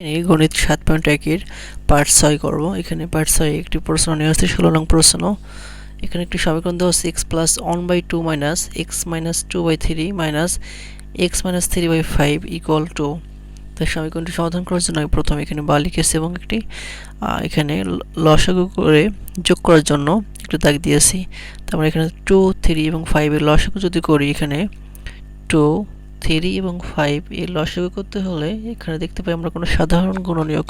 এই গণিত সাত পয়েন্ট একের পার্ট ছয় করব। এখানে পার্ট ছয় একটি প্রশ্ন নেওয়া হচ্ছে ষোলো নং প্রশ্ন। এখানে একটি সমীকরণ দেওয়া হচ্ছে x plus one by two minus x minus two by three minus x minus three by five equal to তাই সমীকরণটি সমাধান করার জন্য আমি প্রথমে এখানে বা লিখেছি এবং একটি এখানে লসাগু করে যোগ করার জন্য একটু দাগ দিয়েছি। তারপরে এখানে টু থ্রি এবং ফাইভের লসাগু যদি করি, এখানে টু থ্রি এবং ফাইভ এর লসাগু করতে হলে এখানে দেখতে পাই আমরা কোনো সাধারণ গুণনীয়ক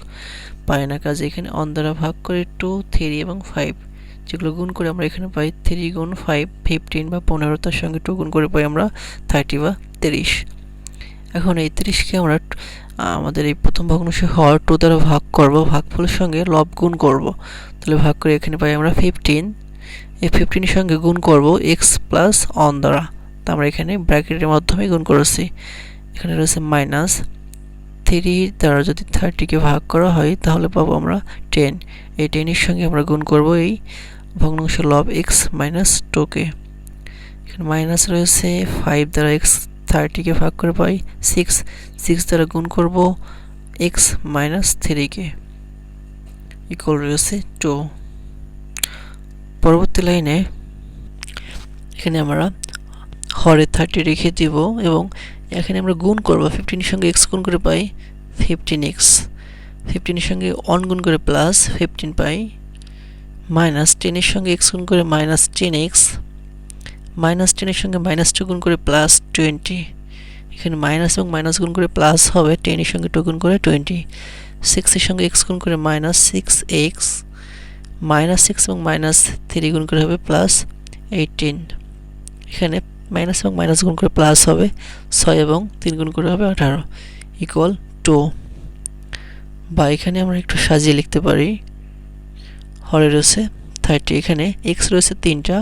পাই না। কাজে এখানে অন দ্বারা ভাগ করে টু থ্রি এবং ফাইভ যেগুলো গুণ করে আমরা এখানে পাই থ্রি গুণ ফাইভ ফিফটিন বা পনেরো, তার সঙ্গে টু গুণ করে পাই আমরা থার্টি বা তিরিশ। এখন এই তিরিশকে আমরা আমাদের এই প্রথম ভগ্নাংশে হওয়ার টু দ্বারা ভাগ করব, ভাগফলের সঙ্গে লব গুণ করব। তাহলে ভাগ করে এখানে পাই আমরা ফিফটিন এই ফিফটিনের সঙ্গে গুণ করব এক্স প্লাস অন দ্বারা। তা আমরা এখানে ব্র্যাকেটের মাধ্যমে গুণ করেছি। এখানে রয়েছে মাইনাস থ্রি দ্বারা যদি থার্টিকে ভাগ করা হয়, তাহলে পাবো আমরা টেন এই টেনের সঙ্গে আমরা গুণ করব এই ভগ্নাংশ লব এক্স মাইনাস টুকে এখানে মাইনাস রয়েছে ফাইভ দ্বারা এক্স থার্টিকে ভাগ করে পাই সিক্স সিক্স দ্বারা গুণ করব এক্স মাইনাস থ্রিকে ইকুয়াল রয়েছে টু পরবর্তী লাইনে এখানে আমরা হরে থার্টি রেখে দিব এবং এখানে আমরা গুণ করব ফিফটিনের সঙ্গে এক্স গুণ করে পাই ফিফটিন এক্স ফিফটিনের সঙ্গে অন গুণ করে প্লাস ফিফটিন পাই মাইনাস টেনের সঙ্গে এক্স গুণ করে মাইনাস টেন এক্স মাইনাস টেনের সঙ্গে মাইনাস টু গুণ করে প্লাস টোয়েন্টি এখানে মাইনাস এবং মাইনাস গুণ করে প্লাস হবে টেনের সঙ্গে টু গুণ করে টোয়েন্টি সিক্সের সঙ্গে এক্স গুণ করে minus six x minus six এবং মাইনাস থ্রি গুণ করে হবে প্লাস এইটিন এখানে মাইনাস এবং মাইনাস গুণ করে প্লাস হবে ছয় এবং তিন গুণ করে হবে আঠারো ইকুয়াল টু বা এখানে আমরা একটু সাজিয়ে লিখতে পারি। হরে রয়েছে থার্টি এখানে এক্স রয়েছে তিনটা।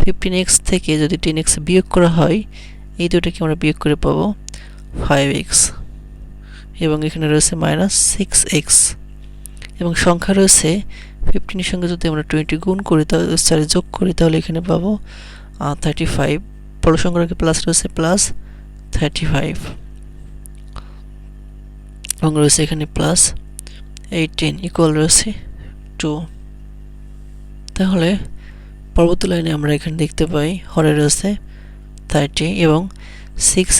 ফিফটিন এক্স থেকে যদি টেন এক্স বিয়োগ করা হয়, এই দুটোকে আমরা বিয়োগ করে পাবো ফাইভ এক্স এবং এখানে রয়েছে মাইনাস সিক্স এক্স এবং সংখ্যা রয়েছে ফিফটিনের সঙ্গে যদি আমরা টোয়েন্টি গুণ করি তাহলে সরি যোগ করি, তাহলে এখানে পাবো থার্টি ফাইভ বড় সংখ্যাকে প্লাস রয়েছে প্লাস থার্টি ফাইভ এবং রয়েছে এখানে প্লাস এইটিন ইকুয়াল রয়েছে টু তাহলে পরবর্তী লাইনে আমরা এখানে দেখতে পাই, হরে রয়েছে থার্টি এবং সিক্স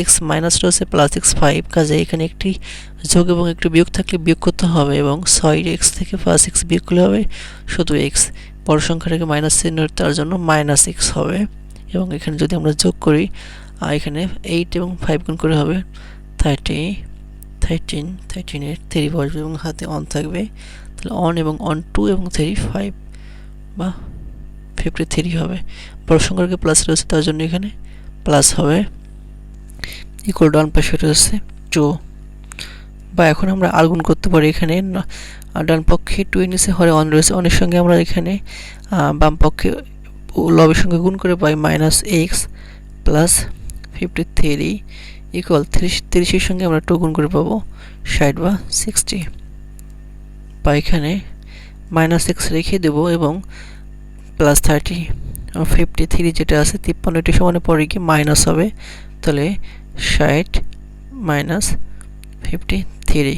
এক্স মাইনাস রয়েছে প্লাস এক্স ফাইভ কাজে এখানে একটি যোগ এবং একটি বিয়োগ থাকলে বিয়োগ করতে হবে এবং ছয় এক্স থেকে প্লাস এক্স বিয়োগ করলে হবে শুধু এক্স বড় সংখ্যাটাকে মাইনাস চিহ্ন তার জন্য মাইনাস এক্স হবে। এবং এখানে যদি আমরা যোগ করি এখানে এইট এবং ফাইভ গুণ করে হবে থার্টি থার্টিন থার্টিনের থ্রি বসবে এবং হাতে অন থাকবে। তাহলে অন এবং অন টু এবং থ্রি ফাইভ বা ফিফটি থ্রি হবে। বড় সংখ্যাকে প্লাস রয়েছে তার জন্য এখানে প্লাস হবে ইকুয়াল ডান পাশে রয়েছে টু বা এখন আমরা আর গুণ করতে পারি এখানে ডান পক্ষে টু নিচে হরে অন রয়েছে। অনের সঙ্গে আমরা এখানে বাম পক্ষে ও লবের সঙ্গে গুণ করে পাই minus x plus fifty three equal তিরিশ তিরিশের সঙ্গে আমরা টু গুণ করে পাবো ষাট বা সিক্সটি বা এখানে মাইনাস এক্স রেখে দেবো এবং প্লাস থার্টি ফিফটি থ্রি যেটা আছে তিপ্পান্নটি সমানে পরে কি মাইনাস হবে। তাহলে ষাট মাইনাস ফিফটি থ্রি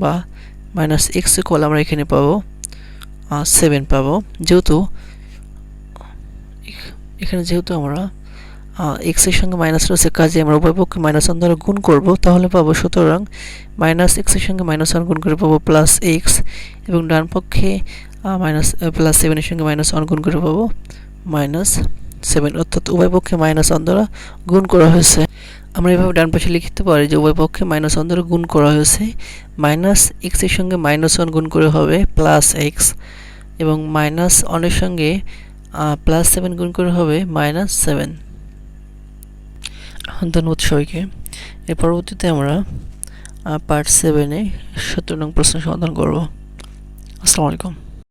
বা মাইনাস এক্স ইকুয়াল আমরা এখানে পাবো সেভেন পাবো। যেহেতু এখানে যেহেতু আমরা এক্সের সঙ্গে মাইনাস রয়েছে, কাজে আমরা উভয় পক্ষে মাইনাস ওয়ান দ্বারা গুণ করব, তাহলে পাবো সুতরাং মাইনাস এক্সের সঙ্গে মাইনাস ওয়ান গুণ করে পাবো প্লাস এক্স এবং ডান পক্ষে মাইনাস প্লাস সেভেনের সঙ্গে মাইনাস ওয়ান গুণ করে পাবো মাইনাস সেভেন অর্থাৎ উভয় পক্ষে মাইনাস ওয়ান দ্বারা গুণ করা হয়েছে। আমরা এভাবে ডান পাশে লিখতে পারি যে উভয় পক্ষে মাইনাস ওয়ান দ্বারা গুণ করা হয়েছে। মাইনাস এক্সের সঙ্গে মাইনাস ওয়ান গুণ করে হবে প্লাস এক্স এবং মাইনাস ওয়ানের সঙ্গে প্লাস সেভেন গুণ করে হবে মাইনাস সেভেন ধন্যবাদ সবাইকে। এর পরবর্তীতে আমরা পার্ট সেভেনে সত্তর নং প্রশ্ন সমাধান করব। আসসালামু আলাইকুম।